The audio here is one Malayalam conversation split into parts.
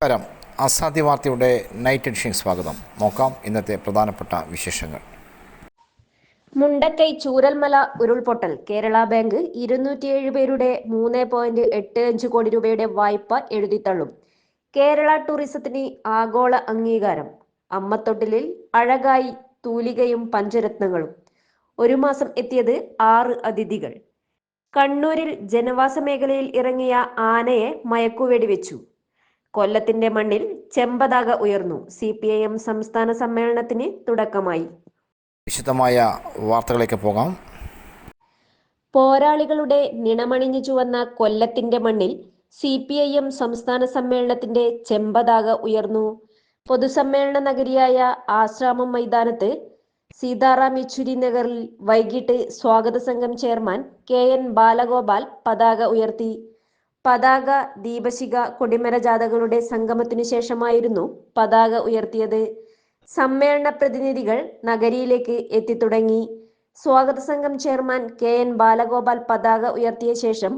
നമസ്കാരം അസാധ്യ വാർത്തയുടെ നൈറ്റ് എഡിഷൻ സ്വാഗതം. നോക്കാം ഇന്നത്തെ പ്രധാനപ്പെട്ട വിശേഷങ്ങൾ. മുണ്ടക്കൈ ചൂരൽമല ഉരുൾപൊട്ടൽ. കേരള ബാങ്ക് ഇരുന്നൂറ്റിയേഴ് പേരുടെ മൂന്ന് പോയിന്റ് എട്ട് അഞ്ച് കോടി രൂപയുടെ വായ്പ എഴുതിത്തള്ളും കേരള ടൂറിസത്തിന് ആഗോള അംഗീകാരം. അമ്മത്തൊട്ടിലിൽ അഴകായി തൂലികയും പഞ്ചരത്നങ്ങളും. ഒരു മാസം എത്തിയത് ആറ് അതിഥികൾ. കണ്ണൂരിൽ ജനവാസ മേഖലയിൽ ഇറങ്ങിയ ആനയെ മയക്കുവെടി വെച്ചു. കൊല്ലത്തിന്റെ മണ്ണിൽ ചെമ്പതാക ഉയർന്നു. സി പി ഐ എം സംസ്ഥാന സമ്മേളനത്തിന് തുടക്കമായി. വിശദമായ വാർത്തകളിലേക്ക് പോകാം. പോരാളികളുടെ നിണമണിഞ്ഞു ചുവന്ന കൊല്ലത്തിന്റെ മണ്ണിൽ സി പി ഐ എം സംസ്ഥാന സമ്മേളനത്തിന്റെ ചെമ്പതാക ഉയർന്നു. പൊതുസമ്മേളന നഗരിയായ ആശ്രാമം മൈതാനത്ത് സീതാറാം യെച്ചൂരി നഗറിൽ വൈകിട്ട് സ്വാഗത സംഘം ചെയർമാൻ കെ എൻ ബാലഗോപാൽ പതാക ഉയർത്തി. പതാക ദീപശിക കൊടിമര ജാഥകളുടെ സംഗമത്തിനു ശേഷമായിരുന്നു പതാക ഉയർത്തിയത്. സമ്മേളന പ്രതിനിധികൾ നഗരിയിലേക്ക് എത്തിത്തുടങ്ങി. സ്വാഗത സംഘം ചെയർമാൻ കെ എൻ ബാലഗോപാൽ പതാക ഉയർത്തിയ ശേഷം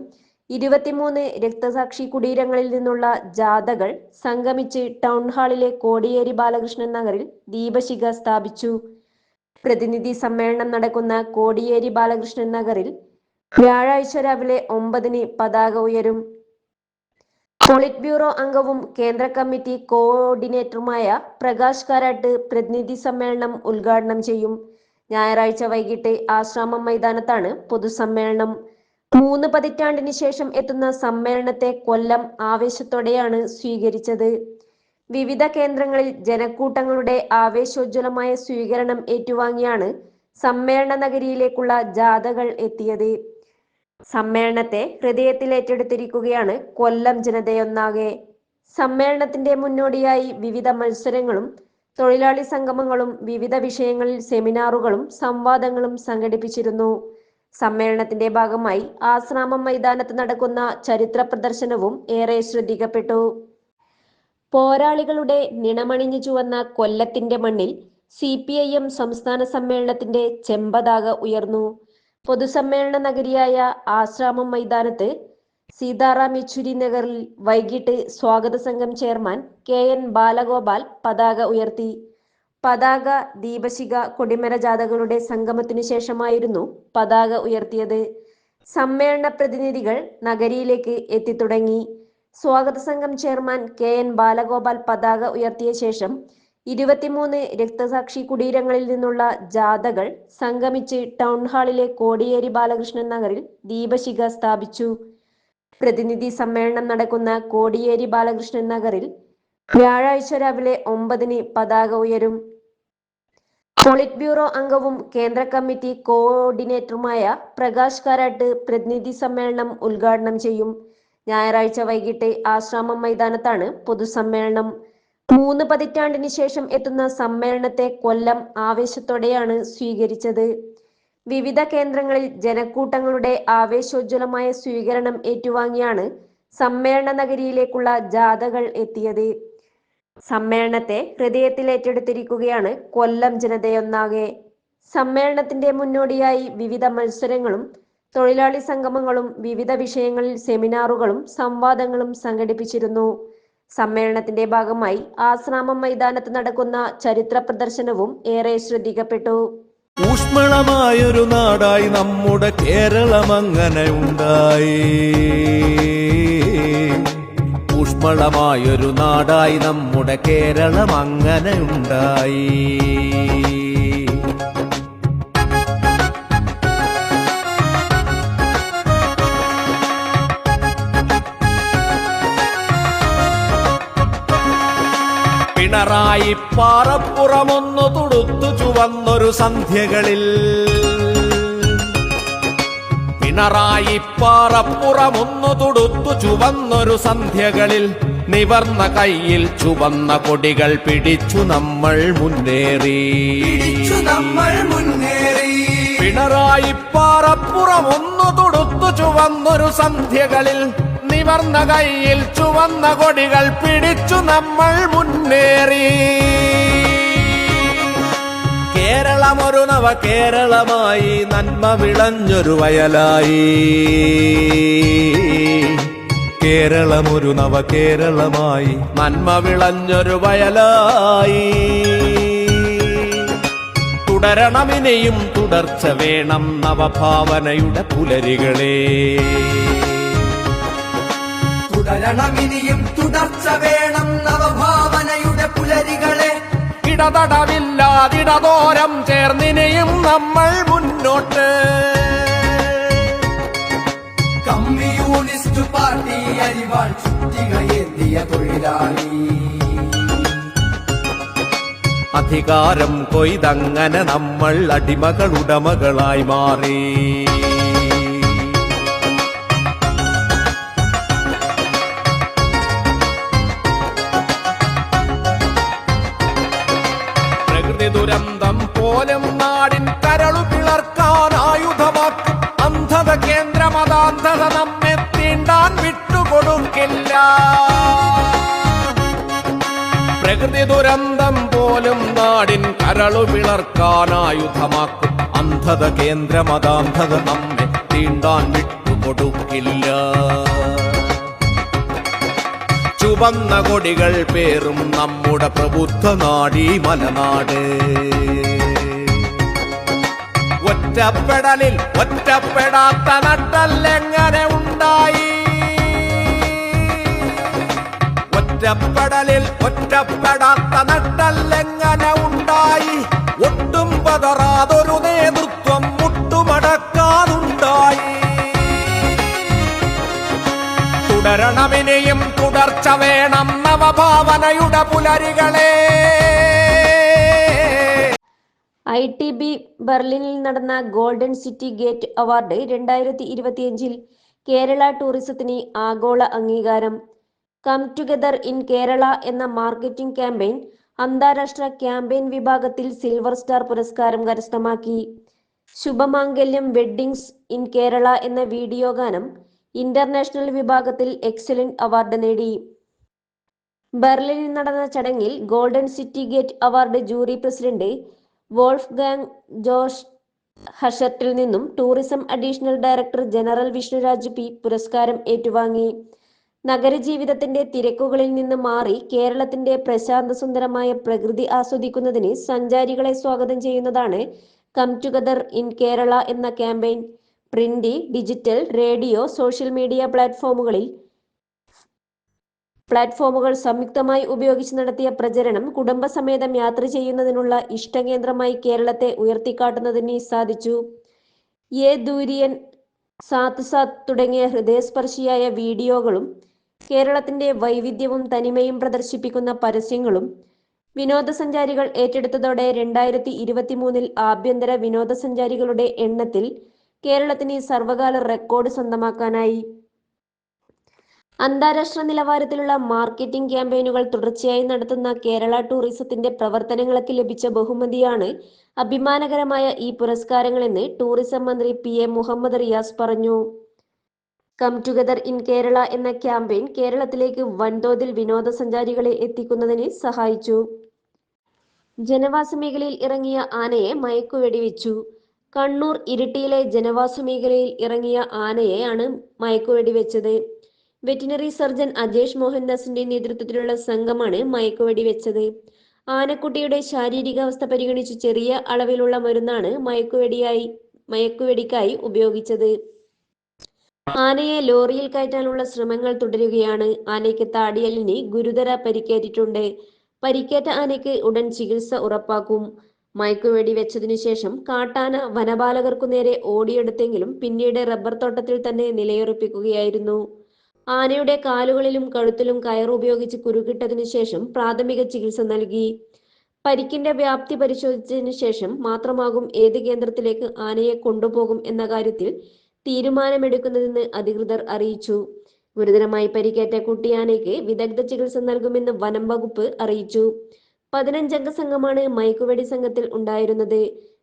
ഇരുപത്തിമൂന്ന് രക്തസാക്ഷി കുടീരങ്ങളിൽ നിന്നുള്ള ജാഥകൾ സംഗമിച്ച് ടൗൺ ഹാളിലെ കോടിയേരി ബാലകൃഷ്ണൻ നഗറിൽ ദീപശിക സ്ഥാപിച്ചു. പ്രതിനിധി സമ്മേളനം നടക്കുന്ന കോടിയേരി ബാലകൃഷ്ണൻ നഗറിൽ വ്യാഴാഴ്ച രാവിലെ ഒമ്പതിന് പതാക ഉയരും. പോളിറ്റ് ബ്യൂറോ അംഗവും കേന്ദ്ര കമ്മിറ്റി കോർഡിനേറ്ററുമായ പ്രകാശ് കാരാട്ട് പ്രതിനിധി സമ്മേളനം ഉദ്ഘാടനം ചെയ്യും. ഞായറാഴ്ച വൈകിട്ട് ആശ്രാമം മൈതാനത്താണ് പൊതുസമ്മേളനം. മൂന്ന് പതിറ്റാണ്ടിന് ശേഷം എത്തുന്ന സമ്മേളനത്തെ കൊല്ലം ആവേശത്തോടെയാണ് സ്വീകരിച്ചത്. വിവിധ കേന്ദ്രങ്ങളിൽ ജനക്കൂട്ടങ്ങളുടെ ആവേശോജ്വലമായ സ്വീകരണം ഏറ്റുവാങ്ങിയാണ് സമ്മേളന നഗരിയിലേക്കുള്ള ജാഥകൾ എത്തിയത്. സമ്മേളനത്തെ ഹൃദയത്തിൽ ഏറ്റെടുത്തിരിക്കുകയാണ് കൊല്ലം ജനതയൊന്നാകെ. സമ്മേളനത്തിന്റെ മുന്നോടിയായി വിവിധ മത്സരങ്ങളും തൊഴിലാളി സംഗമങ്ങളും വിവിധ വിഷയങ്ങളിൽ സെമിനാറുകളും സംവാദങ്ങളും സംഘടിപ്പിച്ചിരുന്നു. സമ്മേളനത്തിന്റെ ഭാഗമായി ആശ്രാമം മൈതാനത്ത് നടക്കുന്ന ചരിത്ര പ്രദർശനവും ഏറെ ശ്രദ്ധിക്കപ്പെട്ടു. പോരാളികളുടെ നിണമണിഞ്ഞു ചുവന്ന കൊല്ലത്തിന്റെ മണ്ണിൽ സി സംസ്ഥാന സമ്മേളനത്തിന്റെ ചെമ്പതാക ഉയർന്നു. പൊതുസമ്മേളന നഗരിയായ ആശ്രാമം മൈതാനത്ത് സീതാറാം യെച്ചൂരി നഗറിൽ വൈകിട്ട് സ്വാഗത സംഘം ചെയർമാൻ കെ എൻ ബാലഗോപാൽ പതാക ഉയർത്തി. പതാക ദീപശിക കൊടിമര ജാഥകളുടെ സംഗമത്തിനു ശേഷമായിരുന്നു പതാക ഉയർത്തിയത്. സമ്മേളന പ്രതിനിധികൾ നഗരിയിലേക്ക് എത്തിത്തുടങ്ങി. സ്വാഗത സംഘം ചെയർമാൻ കെ എൻ ബാലഗോപാൽ പതാക ഉയർത്തിയ ശേഷം ഇരുപത്തിമൂന്ന് രക്തസാക്ഷി കുടീരങ്ങളിൽ നിന്നുള്ള ജാഥകൾ സംഗമിച്ച് ടൗൺ ഹാളിലെ കോടിയേരി ബാലകൃഷ്ണൻ നഗറിൽ ദീപശിഖ സ്ഥാപിച്ചു. പ്രതിനിധി സമ്മേളനം നടക്കുന്ന കോടിയേരി ബാലകൃഷ്ണൻ നഗറിൽ വ്യാഴാഴ്ച രാവിലെ ഒമ്പതിന് പതാക ഉയരും. പോളിറ്റ് ബ്യൂറോ അംഗവും കേന്ദ്ര കമ്മിറ്റി കോർഡിനേറ്ററുമായ പ്രകാശ് കാരാട്ട് പ്രതിനിധി സമ്മേളനം ഉദ്ഘാടനം ചെയ്യും. ഞായറാഴ്ച വൈകിട്ട് ആശ്രാമം മൈതാനത്താണ് പൊതുസമ്മേളനം. മൂന്ന് പതിറ്റാണ്ടിന് ശേഷം എത്തുന്ന സമ്മേളനത്തെ കൊല്ലം ആവേശത്തോടെയാണ് സ്വീകരിച്ചത്. വിവിധ കേന്ദ്രങ്ങളിൽ ജനക്കൂട്ടങ്ങളുടെ ആവേശോജ്വലമായ സ്വീകരണം ഏറ്റുവാങ്ങിയാണ് സമ്മേളന നഗരിയിലേക്കുള്ള ജാഥകൾ എത്തിയത്. സമ്മേളനത്തെ ഹൃദയത്തിൽ ഏറ്റെടുത്തിരിക്കുകയാണ് കൊല്ലം ജനതയൊന്നാകെ. സമ്മേളനത്തിന്റെ മുന്നോടിയായി വിവിധ മത്സരങ്ങളും തൊഴിലാളി സംഗമങ്ങളും വിവിധ വിഷയങ്ങളിൽ സെമിനാറുകളും സംവാദങ്ങളും സംഘടിപ്പിച്ചിരുന്നു. സമ്മേളനത്തിന്റെ ഭാഗമായി ആശ്രാമം മൈതാനത്ത് നടക്കുന്ന ചരിത്ര പ്രദർശനവും ഏറെ ശ്രദ്ധിക്കപ്പെട്ടു. ഊഷ്മളമായൊരു നാടായി നമ്മുടെ കേരളം അങ്ങനെ ഉണ്ടായി. ഊഷ്മളമായൊരു നാടായി നമ്മുടെ കേരളം അങ്ങനെ ഉണ്ടായി. പിണറായി പാറപ്പുറമൊന്നു തുടുത്തു ചുവന്നൊരു സന്ധ്യകളിൽ. പിണറായി പാറപ്പുറമൊന്നു തുടുത്തു ചുവന്നൊരു സന്ധ്യകളിൽ. നിവർന്ന കയ്യിൽ ചുവന്ന കൊടികൾ പിടിച്ചു നമ്മൾ മുന്നേറി. നമ്മൾ മുന്നേറി. പിണറായി പാറപ്പുറമൊന്നു തുടുത്തു ചുവന്നൊരു സന്ധ്യകളിൽ. നിവർന്ന കയ്യിൽ ചുവന്ന കൊടികൾ പിടിച്ചു നമ്മൾ മുന്നേറി. കേരളമൊരു നവ കേരളമായി നന്മ വിളഞ്ഞൊരു വയലായി. കേരളമൊരു നവ കേരളമായി നന്മ വിളഞ്ഞൊരു വയലായി. തുടരണമിനെയും തുടർച്ച വേണം നവഭാവനയുടെ പുലരികളെ. തുടരണമിനിയും തുടർച്ച വേണം നവഭാവനയുടെ പുലരികളെ. ഇടതടവില്ലാതിടതോരം ചേർന്നിനെയും നമ്മൾ മുന്നോട്ട്. കമ്മ്യൂണിസ്റ്റ് പാർട്ടി അരിവാൾ ചുറ്റികയെത്തിയ തൊഴിലാളി. അധികാരം കൊയ്തങ്ങനെ നമ്മൾ അടിമകളുടമകളായി മാറി. ദുരന്തം നാടിൻ കരളു പിളർക്കാൻ ആയുധമാക്കും. അന്ധത കേന്ദ്രമതാന്ധത നമ്മെ തീണ്ടാൻ വിട്ടുകൊടുക്കില്ല. പ്രകൃതി ദുരന്തം പോലും നാടിൻ കരളു പിളർക്കാൻ ആയുധമാക്കും. അന്ധത കേന്ദ്രമതാന്ധത നമ്മെ തീണ്ടാൻ വിട്ടുകൊടുക്കില്ല. ചുവന്ന കൊടികൾ പേറും നമ്മുടെ പ്രബുദ്ധ നാടി മലനാട്. ഒറ്റപ്പെടലിൽ ഒറ്റപ്പെടാത്ത നട്ടല്ലെങ്ങനെ ഉണ്ടായി? ഒറ്റപ്പെടലിൽ ഒറ്റപ്പെടാത്ത നട്ടല്ലെങ്ങനെ ഉണ്ടായി? ഒട്ടും പതറാതൊരു നേതൃത്വം മുട്ടുമടക്കാതുണ്ടായി. തുടരണമിനെയും തുടർച്ച വേണം നവഭാവനയുടെ പുലരികളെ. ഐ ടി ബി ബെർലിനിൽ നടന്ന ഗോൾഡൻ സിറ്റി ഗേറ്റ് അവാർഡ് രണ്ടായിരത്തി ഇരുപത്തിയഞ്ചിൽ കേരള ടൂറിസത്തിന് ആഗോള അംഗീകാരം. കം ടുഗദർ ഇൻ കേരള എന്ന മാർക്കറ്റിംഗ് ക്യാമ്പയിൻ അന്താരാഷ്ട്ര ക്യാമ്പയിൻ വിഭാഗത്തിൽ സിൽവർ സ്റ്റാർ പുരസ്കാരം കരസ്ഥമാക്കി. ശുഭമാംഗല്യം വെഡ്ഡിങ്സ് ഇൻ കേരള എന്ന വീഡിയോ ഗാനം ഇന്റർനാഷണൽ വിഭാഗത്തിൽ എക്സലന്റ് അവാർഡ് നേടി. ബെർലിനിൽ നടന്ന ചടങ്ങിൽ golden city gate award jury president Wolfgang Josh ഹഷർട്ടിൽ നിന്നും tourism additional director general Vishnuraj P പുരസ്കാരം ഏറ്റുവാങ്ങി. നഗരജീവിതത്തിന്റെ തിരക്കുകളിൽ നിന്ന് മാറി കേരളത്തിന്റെ പ്രശാന്ത സുന്ദരമായ പ്രകൃതി ആസ്വദിക്കുന്നതിന് സഞ്ചാരികളെ സ്വാഗതം ചെയ്യുന്നതാണ് കം ടുഗദർ ഇൻ കേരള എന്ന campaign. Print digital radio social media പ്ലാറ്റ്ഫോമുകളിൽ പ്ലാറ്റ്ഫോമുകൾ സംയുക്തമായി ഉപയോഗിച്ച് നടത്തിയ പ്രചരണം കുടുംബസമേതം യാത്ര ചെയ്യുന്നതിനുള്ള ഇഷ്ടകേന്ദ്രമായി കേരളത്തെ ഉയർത്തിക്കാട്ടുന്നതിന് സാധിച്ചു. എ ദൂരിയൻ സാത്ത് സാത്ത് തുടങ്ങിയ ഹൃദയസ്പർശിയായ വീഡിയോകളും കേരളത്തിന്റെ വൈവിധ്യവും തനിമയും പ്രദർശിപ്പിക്കുന്ന പരസ്യങ്ങളും വിനോദസഞ്ചാരികൾ ഏറ്റെടുത്തതോടെ രണ്ടായിരത്തി ഇരുപത്തിമൂന്നിൽ ആഭ്യന്തര വിനോദസഞ്ചാരികളുടെ എണ്ണത്തിൽ കേരളത്തിന് സർവകാല റെക്കോർഡ് സ്വന്തമാക്കാനായി. അന്താരാഷ്ട്ര നിലവാരത്തിലുള്ള മാർക്കറ്റിംഗ് ക്യാമ്പയിനുകൾ തുടർച്ചയായി നടത്തുന്ന കേരള ടൂറിസത്തിന്റെ പ്രവർത്തനങ്ങൾക്ക് ലഭിച്ച ബഹുമതിയാണ് അഭിമാനകരമായ ഈ പുരസ്കാരങ്ങളെന്ന് ടൂറിസം മന്ത്രി പി എ മുഹമ്മദ് റിയാസ് പറഞ്ഞു. കം ടുഗദർ ഇൻ കേരള എന്ന ക്യാമ്പയിൻ കേരളത്തിലേക്ക് വൻതോതിൽ വിനോദസഞ്ചാരികളെ എത്തിക്കുന്നതിന് സഹായിച്ചു. ജനവാസ മേഖലയിൽ ഇറങ്ങിയ ആനയെ മയക്കുവെടിവെച്ചു. കണ്ണൂർ ഇരിട്ടിയിലെ ജനവാസ മേഖലയിൽ ഇറങ്ങിയ ആനയെയാണ് മയക്കുവെടിവെച്ചത്. വെറ്റിനറി സർജൻ അജേഷ് മോഹൻദാസിന്റെ നേതൃത്വത്തിലുള്ള സംഘമാണ് മയക്കുവെടി വെച്ചത്. ആനക്കുട്ടിയുടെ ശാരീരികാവസ്ഥ പരിഗണിച്ച് ചെറിയ അളവിലുള്ള മരുന്നാണ് മയക്കുവെടിയായി മയക്കുവെടിക്കായി ഉപയോഗിച്ചത്. ആനയെ ലോറിയിൽ കയറ്റാനുള്ള ശ്രമങ്ങൾ തുടരുകയാണ്. ആനയ്ക്ക് താടിയലിന് ഗുരുതര പരിക്കേറ്റിട്ടുണ്ട്. പരിക്കേറ്റ ആനയ്ക്ക് ഉടൻ ചികിത്സ ഉറപ്പാക്കും. മയക്കുവെടി വെച്ചതിനു ശേഷം കാട്ടാന വനപാലകർക്കു നേരെ ഓടിയെടുത്തെങ്കിലും പിന്നീട് റബ്ബർ തോട്ടത്തിൽ തന്നെ നിലയുറപ്പിക്കുകയായിരുന്നു. ആനയുടെ കാലുകളിലും കഴുത്തിലും കയർ ഉപയോഗിച്ച് കുരുക്കിട്ടതിനു ശേഷം പ്രാഥമിക ചികിത്സ നൽകി. പരിക്കിന്റെ വ്യാപ്തി പരിശോധിച്ചതിനു ശേഷം മാത്രമാകും ഏത് കേന്ദ്രത്തിലേക്ക് ആനയെ കൊണ്ടുപോകും എന്ന കാര്യത്തിൽ തീരുമാനമെടുക്കുന്നതെന്ന് അധികൃതർ അറിയിച്ചു. ഗുരുതരമായി പരിക്കേറ്റ കുട്ടിയാനയ്ക്ക് വിദഗ്ധ ചികിത്സ നൽകുമെന്ന് വനം വകുപ്പ് അറിയിച്ചു. പതിനഞ്ചംഗ സംഘമാണ് മയക്കുവെടി സംഘത്തിൽ ഉണ്ടായിരുന്നത്.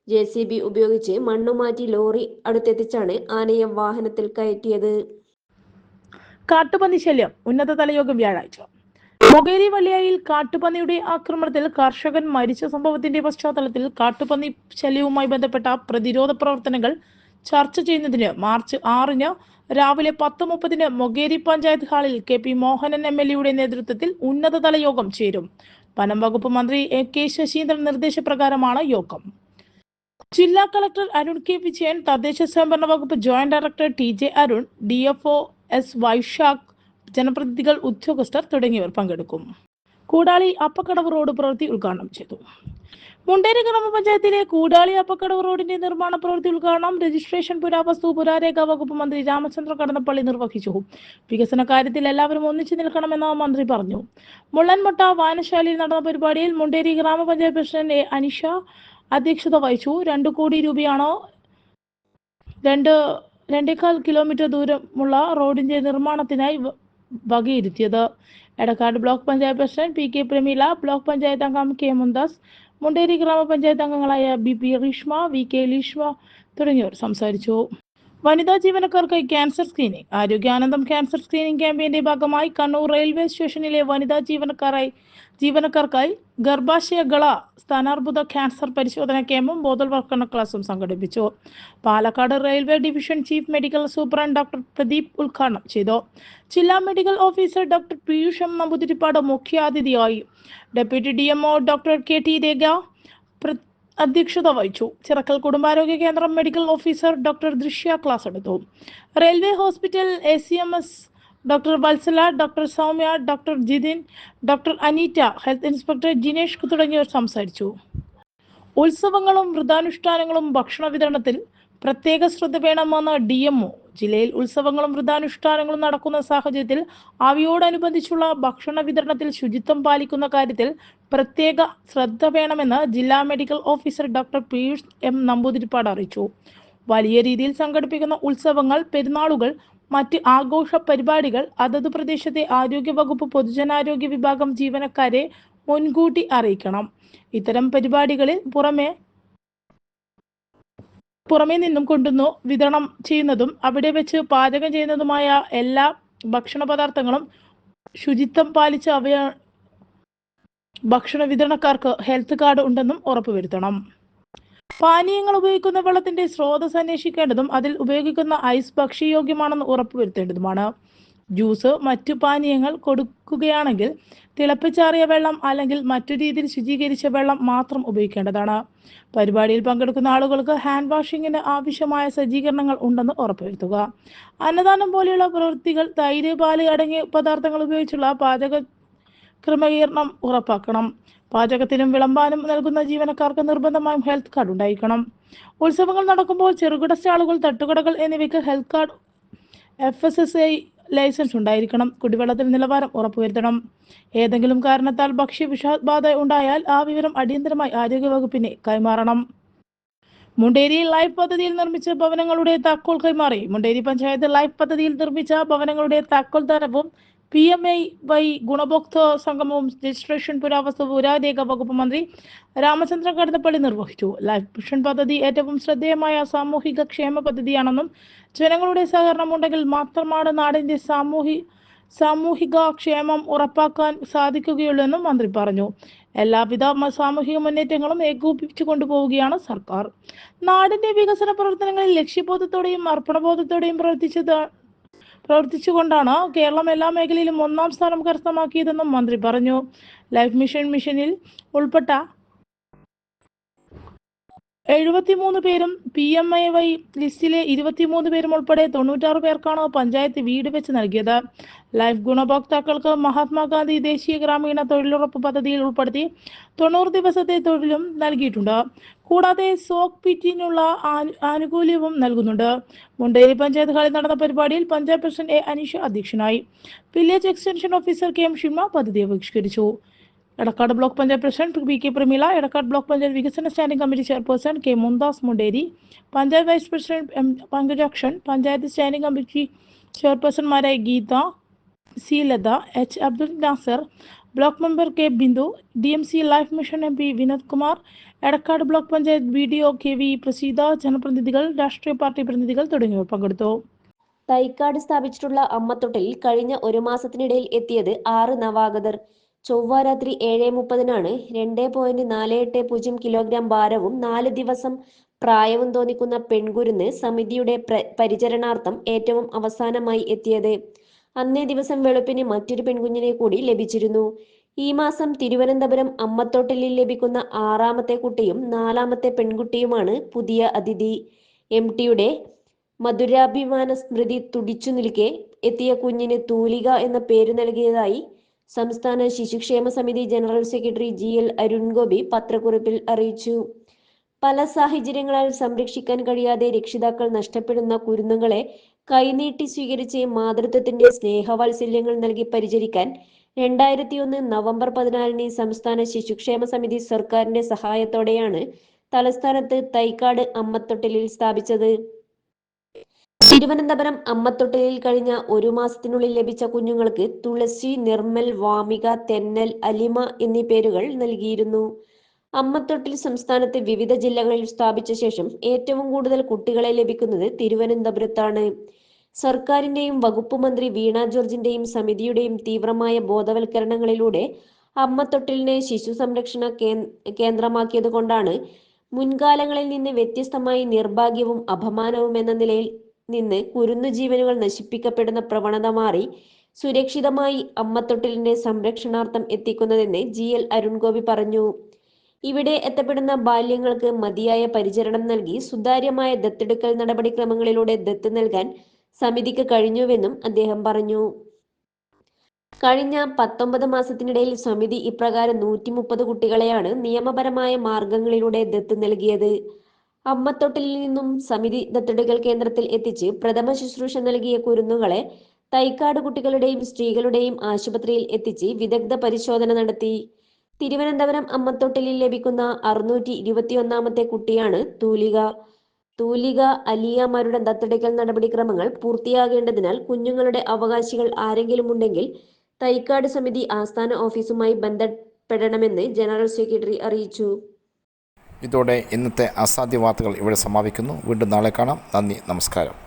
ജെ ഉപയോഗിച്ച് മണ്ണുമാറ്റി ലോറി അടുത്തെത്തിച്ചാണ് ആനയെ വാഹനത്തിൽ കയറ്റിയത്. കാട്ടുപന്നി ശല്യം ഉന്നതതല യോഗം വ്യാഴാഴ്ച. മൊകേരി വള്ളിയായിൽ കാട്ടുപന്നിയുടെ ആക്രമണത്തിൽ കർഷകൻ മരിച്ച സംഭവത്തിന്റെ പശ്ചാത്തലത്തിൽ കാട്ടുപന്നി ശല്യവുമായി ബന്ധപ്പെട്ട പ്രതിരോധ പ്രവർത്തനങ്ങൾ ചർച്ച ചെയ്യുന്നതിന് മാർച്ച് ആറിന് രാവിലെ പത്ത് മുപ്പതിന് മൊകേരി പഞ്ചായത്ത് ഹാളിൽ K P Mohanan M L എയുടെ നേതൃത്വത്തിൽ ഉന്നതതല യോഗം ചേരും. വനം വകുപ്പ് മന്ത്രി എ കെ ശശീന്ദ്രൻ നിർദ്ദേശപ്രകാരമാണ് യോഗം. ജില്ലാ കളക്ടർ അരുൺ കെ വിജയൻ തദ്ദേശ സ്വയംഭരണ വകുപ്പ് joint director T J Arun D F S Vaishakh ജനപ്രതിനിധികൾ ഉദ്യോഗസ്ഥർ തുടങ്ങിയവർ പങ്കെടുക്കും. കൂടാളി അപ്പക്കടവ് റോഡ് പ്രവൃത്തി ഉദ്ഘാടനം ചെയ്തു. മുണ്ടേരി ഗ്രാമപഞ്ചായത്തിലെ കൂടാളി അപ്പക്കടവ് റോഡിന്റെ നിർമ്മാണ പ്രവൃത്തി ഉദ്ഘാടനം രജിസ്ട്രേഷൻ പുരാവസ്തു പുരാരേഖ വകുപ്പ് മന്ത്രി രാമചന്ദ്ര കടന്നപ്പള്ളി നിർവഹിച്ചു. വികസന കാര്യത്തിൽ എല്ലാവരും ഒന്നിച്ചു നിൽക്കണമെന്ന് മന്ത്രി പറഞ്ഞു. മുള്ളൻമുട്ട വായനശാലയിൽ നടന്ന പരിപാടിയിൽ മുണ്ടേരി ഗ്രാമപഞ്ചായത്ത് പ്രസിഡന്റ് എ അനിഷ അധ്യക്ഷത വഹിച്ചു. രണ്ടു കോടി രൂപയാണോ രണ്ട് രണ്ടേകാൽ കിലോമീറ്റർ ദൂരമുള്ള റോഡിന്റെ നിർമ്മാണത്തിനായി വകയിരുത്തിയത്. Edakkad block panchayat president P K Prameela block panchayat അംഗം കെ മുന്താസ് മുണ്ടേരി ഗ്രാമപഞ്ചായത്ത് അംഗങ്ങളായ B P Reeshma V K Leeshma തുടങ്ങിയവർ സംസാരിച്ചു. വനിതാ ജീവനക്കാർക്കായി cancer screening. Arogyanandam cancer screening ക്യാമ്പയിന്റെ ഭാഗമായി കണ്ണൂർ റെയിൽവേ സ്റ്റേഷനിലെ വനിതാ ജീവനക്കാരായി ജീവനക്കാർക്കായി ഗർഭാശയ ഗള സ്ഥാനാർബുദ ക്യാൻസർ പരിശോധന ക്യാമ്പും ബോധവൽക്കരണ ക്ലാസും സംഘടിപ്പിച്ചു. Palakkad railway division chief medical superintendent doctor Pradeep ഉദ്ഘാടനം ചെയ്തു. ജില്ലാ medical officer doctor Piyush Namboothiripad മുഖ്യാതിഥിയായി. Deputy D MO doctor K T Rekha അധ്യക്ഷത വഹിച്ചു. ചിറക്കൽ കുടുംബാരോഗ്യ കേന്ദ്രം medical officer doctor Drishya class എടുത്തു. Railway hospital A C M S doctor Vatsala doctor Soumya doctor Jithin doctor Aneeta health inspector Jinesh തുടങ്ങിയവർ സംസാരിച്ചു. ഉത്സവങ്ങളും വ്രതാനുഷ്ഠാനങ്ങളും ഭക്ഷണ വിതരണത്തിൽ പ്രത്യേക ശ്രദ്ധ വേണമെന്ന് ഡി എംഒ ജില്ലയിൽ ഉത്സവങ്ങളും വ്രതാനുഷ്ഠാനങ്ങളും നടക്കുന്ന സാഹചര്യത്തിൽ അവയോടനുബന്ധിച്ചുള്ള ഭക്ഷണ വിതരണത്തിൽ ശുചിത്വം പാലിക്കുന്ന കാര്യത്തിൽ പ്രത്യേക ശ്രദ്ധ വേണമെന്ന് ജില്ലാ medical officer doctor Piyush M Namboothiripad അറിയിച്ചു. വലിയ രീതിയിൽ സംഘടിപ്പിക്കുന്ന ഉത്സവങ്ങൾ പെരുന്നാളുകൾ മറ്റ് ആഘോഷ പരിപാടികൾ അതത് പ്രദേശത്തെ ആരോഗ്യ വകുപ്പ് പൊതുജനാരോഗ്യ വിഭാഗം ജീവനക്കാരെ മുൻകൂട്ടി അറിയിക്കണം. ഇത്തരം പരിപാടികളിൽ പുറമെ പുറമേ നിന്നും കൊണ്ടുവന്നു വിതരണം ചെയ്യുന്നതും അവിടെ വെച്ച് പാചകം ചെയ്യുന്നതുമായ എല്ലാ ഭക്ഷണ പദാർത്ഥങ്ങളും ശുചിത്വം പാലിച്ച് അവയ ഭക്ഷണ വിതരണക്കാർക്ക് ഹെൽത്ത് കാർഡ് ഉണ്ടെന്നും ഉറപ്പുവരുത്തണം. പാനീയങ്ങൾ ഉപയോഗിക്കുന്ന വെള്ളത്തിന്റെ സ്രോതസ് അന്വേഷിക്കേണ്ടതും അതിൽ ഉപയോഗിക്കുന്ന ഐസ് ഭക്ഷ്യയോഗ്യമാണെന്ന് ഉറപ്പുവരുത്തേണ്ടതുമാണ്. ജ്യൂസ് മറ്റു പാനീയങ്ങൾ കൊടുക്കുകയാണെങ്കിൽ തിളപ്പിച്ചാറിയ വെള്ളം അല്ലെങ്കിൽ മറ്റു രീതിയിൽ ശുചീകരിച്ച വെള്ളം മാത്രം ഉപയോഗിക്കേണ്ടതാണ്. പരിപാടിയിൽ പങ്കെടുക്കുന്ന ആളുകൾക്ക് ഹാൻഡ് വാഷിങ്ങിന് ആവശ്യമായ സജ്ജീകരണങ്ങൾ ഉണ്ടെന്ന് ഉറപ്പുവരുത്തുക. അന്നദാനം പോലെയുള്ള പ്രവൃത്തികൾ തൈര് പാൽ അടങ്ങിയ പദാർത്ഥങ്ങൾ ഉപയോഗിച്ചുള്ള പാചക ക്രമീകരണം ഉറപ്പാക്കണം. പാചകത്തിനും വിളമ്പാനും നൽകുന്ന ജീവനക്കാർക്ക് നിർബന്ധമായും ഹെൽത്ത് കാർഡ് ഉണ്ടായിരിക്കണം. ഉത്സവങ്ങൾ നടക്കുമ്പോൾ ചെറുകിട സ്റ്റാളുകൾ തട്ടുകടകൾ എന്നിവയ്ക്ക് health card F S S I licence ഉണ്ടായിരിക്കണം. കുടിവെള്ളത്തിൽ നിലവാരം ഉറപ്പുവരുത്തണം. ഏതെങ്കിലും കാരണത്താൽ ഭക്ഷ്യ വിഷബാധ ഉണ്ടായാൽ ആ വിവരം അടിയന്തരമായി ആരോഗ്യവകുപ്പിനെ കൈമാറണം. മുണ്ടേരി ലൈഫ് പദ്ധതിയിൽ നിർമ്മിച്ച ഭവനങ്ങളുടെ താക്കോൽ കൈമാറി. മുണ്ടേരി പഞ്ചായത്ത് ലൈഫ് പദ്ധതിയിൽ നിർമ്മിച്ച ഭവനങ്ങളുടെ താക്കോൽ ദാനവും പി എം ഐ വൈ ഗുണഭോക്തൃ സംഗമവും രജിസ്ട്രേഷൻ പുരാവസ്തു പുരാരേഖ വകുപ്പ് മന്ത്രി രാമചന്ദ്ര കടന്നപ്പള്ളി നിർവഹിച്ചു. ലൈഫ് മിഷൻ പദ്ധതി ഏറ്റവും ശ്രദ്ധേയമായ സാമൂഹിക ക്ഷേമ പദ്ധതിയാണെന്നും ജനങ്ങളുടെ സഹകരണം ഉണ്ടെങ്കിൽ മാത്രമാണ് നാടിന്റെ സാമൂഹി സാമൂഹിക ക്ഷേമം ഉറപ്പാക്കാൻ സാധിക്കുകയുള്ളൂ മന്ത്രി പറഞ്ഞു. എല്ലാവിധ സാമൂഹിക മുന്നേറ്റങ്ങളും ഏകോപിപ്പിച്ചു കൊണ്ടുപോവുകയാണ് സർക്കാർ. നാടിന്റെ വികസന പ്രവർത്തനങ്ങളിൽ ലക്ഷ്യബോധത്തോടെയും അർപ്പണബോധത്തോടെയും പ്രവർത്തിച്ചത് പ്രവർത്തിച്ചുകൊണ്ടാണ് കേരളം എല്ലാ മേഖലയിലും ഒന്നാം സ്ഥാനം കരസ്ഥമാക്കിയതെന്നും മന്ത്രി പറഞ്ഞു. ലൈഫ് മിഷൻ മിഷനിൽ ഉൾപ്പെട്ട എഴുപത്തിമൂന്ന് പേരും പി എം ഐ വൈ ലിസ്റ്റിലെ ഇരുപത്തിമൂന്ന് പേരും ഉൾപ്പെടെ തൊണ്ണൂറ്റാറ് പേർക്കാണ് പഞ്ചായത്ത് വീട് വെച്ച് നൽകിയത്. ലൈഫ് ഗുണഭോക്താക്കൾക്ക് മഹാത്മാഗാന്ധി ദേശീയ ഗ്രാമീണ തൊഴിലുറപ്പ് പദ്ധതിയിൽ ഉൾപ്പെടുത്തി തൊണ്ണൂറ് ദിവസത്തെ തൊഴിലും നൽകിയിട്ടുണ്ട്. കൂടാതെ സോക്ക് പിറ്റിനുള്ള ആനു- ആനുകൂല്യവും നൽകുന്നുണ്ട്. മുണ്ടേരി പഞ്ചായത്ത് ഹാളിൽ നടന്ന പരിപാടിയിൽ പഞ്ചായത്ത് പ്രസിഡന്റ് എ അനീഷ അധ്യക്ഷനായി. Village extension officer K M Shima പദ്ധതി ആവിഷ്കരിച്ചു Edakkad block panchayat president P K Prameela Edakkad block panchayat വികസന standing committee chairperson K Mumtaz Munderi panchayat vice president M Pankajakshan panchayat standing committee ചെയർപേഴ്സൺമാരായ Geetha C Latha H Abdul Nasar block member K Bindu D M C life mission M P Vinod Kumar Edakkad block panchayat B D O K V Praseetha ജനപ്രതിനിധികൾ രാഷ്ട്രീയ പാർട്ടി പ്രതിനിധികൾ തുടങ്ങിയവർ പങ്കെടുത്തു. തൈക്കാട് സ്ഥാപിച്ചിട്ടുള്ള അമ്മത്തൊട്ടിൽ കഴിഞ്ഞ ഒരു മാസത്തിനിടയിൽ എത്തിയത് ആറ് നവാഗതർ. ചൊവ്വ രാത്രി ഏഴ് മുപ്പതിനാണ് രണ്ട് പോയിന്റ് നാല് എട്ട് പൂജ്യം കിലോഗ്രാം ഭാരവും നാല് ദിവസം പ്രായവും തോന്നിക്കുന്ന പെൺകുരുന്ന് സമിതിയുടെ പരിചരണാർത്ഥം ഏറ്റവും അവസാനമായി എത്തിയത്. അന്നേ ദിവസം വെളുപ്പിന് മറ്റൊരു പെൺകുഞ്ഞിനെ കൂടി ലഭിച്ചിരുന്നു. ഈ മാസം തിരുവനന്തപുരം അമ്മത്തോട്ടലിൽ ലഭിക്കുന്ന ആറാമത്തെ കുട്ടിയും നാലാമത്തെ പെൺകുട്ടിയുമാണ് പുതിയ അതിഥി. എം ടിയുടെ മധുരാഭിമാന സ്മൃതി തുടിച്ചു നിൽക്കെ എത്തിയ കുഞ്ഞിന് തൂലിക എന്ന പേര് നൽകിയതായി സംസ്ഥാന ശിശുക്ഷേമ സമിതി general secretary G L Arungopi പത്രക്കുറിപ്പിൽ അറിയിച്ചു. പല സാഹചര്യങ്ങളാൽ സംരക്ഷിക്കാൻ കഴിയാതെ രക്ഷിതാക്കൾ നഷ്ടപ്പെടുന്ന കുരുന്നുകളെ കൈനീട്ടി സ്വീകരിച്ച് മാതൃത്വത്തിന്റെ സ്നേഹവാത്സല്യങ്ങൾ നൽകി പരിചരിക്കാൻ രണ്ടായിരത്തി ഒന്ന് നവംബർ പതിനാലിന് സംസ്ഥാന ശിശുക്ഷേമ സമിതി സർക്കാരിന്റെ സഹായത്തോടെയാണ് തലസ്ഥാനത്ത് തൈക്കാട് അമ്മത്തൊട്ടിലിൽ സ്ഥാപിച്ചത്. തിരുവനന്തപുരം അമ്മത്തൊട്ടിലിൽ കഴിഞ്ഞ ഒരു മാസത്തിനുള്ളിൽ ലഭിച്ച കുഞ്ഞുങ്ങൾക്ക് തുളസി നിർമ്മൽ വാമിക തെന്നൽ അലിമ എന്നീ പേരുകൾ നൽകിയിരുന്നു. അമ്മത്തൊട്ടിൽ സംസ്ഥാനത്തെ വിവിധ ജില്ലകളിൽ സ്ഥാപിച്ച ശേഷം ഏറ്റവും കൂടുതൽ കുട്ടികളെ ലഭിക്കുന്നത് തിരുവനന്തപുരത്താണ്. സർക്കാരിന്റെയും വകുപ്പ് മന്ത്രി വീണ ജോർജിന്റെയും സമിതിയുടെയും തീവ്രമായ ബോധവൽക്കരണങ്ങളിലൂടെ അമ്മത്തൊട്ടിലിനെ ശിശു സംരക്ഷണ കേന്ദ്രമാക്കിയത് കൊണ്ടാണ് മുൻകാലങ്ങളിൽ നിന്ന് വ്യത്യസ്തമായി നിർഭാഗ്യവും അപമാനവും എന്ന നിലയിൽ നിന്ന് കുരുന്നു ജീവനുകൾ നശിപ്പിക്കപ്പെടുന്ന പ്രവണത മാറി സുരക്ഷിതമായി അമ്മത്തൊട്ടിലിന്റെ സംരക്ഷണാർത്ഥം എത്തിക്കുന്നതെന്ന് ജി എൽ അരുൺഗോപി പറഞ്ഞു. ഇവിടെ എത്തപ്പെടുന്ന ബാല്യങ്ങൾക്ക് മതിയായ പരിചരണം നൽകി സുതാര്യമായ ദത്തെടുക്കൽ നടപടിക്രമങ്ങളിലൂടെ ദത്ത് നൽകാൻ സമിതിക്ക് കഴിഞ്ഞുവെന്നും അദ്ദേഹം പറഞ്ഞു. കഴിഞ്ഞ പത്തൊമ്പത് മാസത്തിനിടയിൽ സമിതി ഇപ്രകാരം നൂറ്റി മുപ്പത് കുട്ടികളെയാണ് നിയമപരമായ മാർഗങ്ങളിലൂടെ ദത്ത് നൽകിയത്. അമ്മത്തൊട്ടിലിൽ നിന്നും സമിതി ദത്തെടുക്കൽ കേന്ദ്രത്തിൽ എത്തിച്ച് പ്രഥമ ശുശ്രൂഷ നൽകിയ കുരുന്നുകളെ തൈക്കാട് കുട്ടികളുടെയും സ്ത്രീകളുടെയും ആശുപത്രിയിൽ എത്തിച്ച് വിദഗ്ധ പരിശോധന നടത്തി. തിരുവനന്തപുരം അമ്മത്തൊട്ടിലിൽ ലഭിക്കുന്ന അറുന്നൂറ്റി ഇരുപത്തിയൊന്നാമത്തെ കുട്ടിയാണ് തൂലിക. തൂലിക അലിയമാരുടെ ദത്തെടുക്കൽ നടപടിക്രമങ്ങൾ പൂർത്തിയാകേണ്ടതിനാൽ കുഞ്ഞുങ്ങളുടെ അവകാശികൾ ആരെങ്കിലും ഉണ്ടെങ്കിൽ തൈക്കാട് സമിതി ആസ്ഥാന ഓഫീസുമായി ബന്ധപ്പെടണമെന്ന് ജനറൽ സെക്രട്ടറി അറിയിച്ചു. ഇതോടെ ഇന്നത്തെ അസാധ്യ വാർത്തകൾ ഇവിടെ സമാപിക്കുന്നു. വീണ്ടും നാളെ കാണാം. നന്ദി നമസ്കാരം.